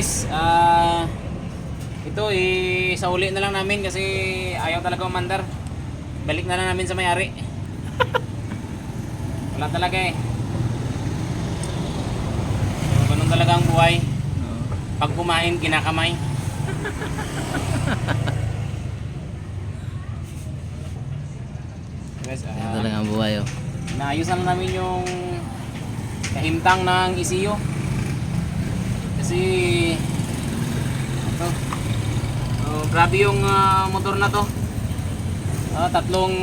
guys, ah ito eh, sa uli na lang namin kasi ayaw talaga umandar. Balik na lang namin sa may-ari. Wala talaga eh. So, ganun talaga ang buhay. Pag kumain, kinakamay. Guys, Yan ah, talaga ang buhay oh. naayos na lang namin yung kahimtang ng ECU. Kasi ito. Oh, grabe yung ah, motor na to. Ah, tatlong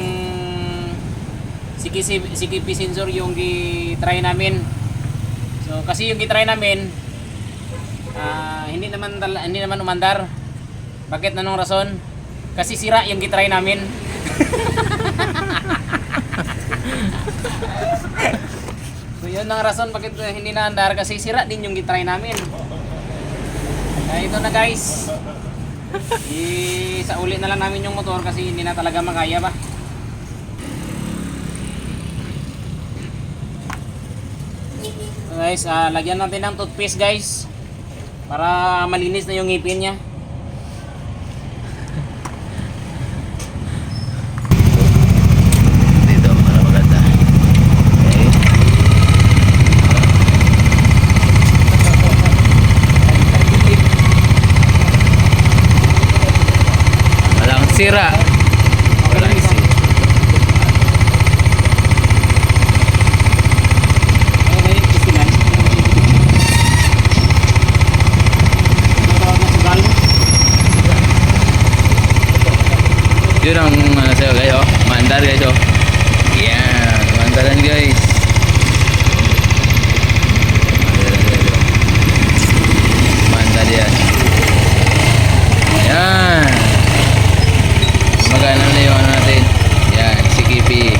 CKP, sensor yung gi-try namin. So kasi yung gi-try namin ah, hindi naman hindi naman umandar. Bakit nanong rason? Kasi sira yung gi-try namin. So yun ang rason bakit uh, hindi naandar kasi sira din yung gitry namin. Kaya ito na guys. I sa uli na lang namin yung motor kasi hindi na talaga makaya ba. So guys, ah, lagyan natin ng toothpaste guys. Para malinis na yung ngipin niya. Sira. Na sugal. Yun ang ano sa'yo guys oh. Mandar guys oh. Yan. Mandaran guys. Mandaran guys oh. Mandar yan. Yan. Magana na yung ano natin. Yan. Sikipi.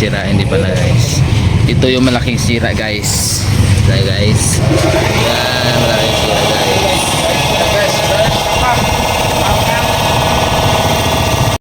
Sira. Hindi pala guys. Ito yung malaking sira guys. Ito guys. Yan. Malaki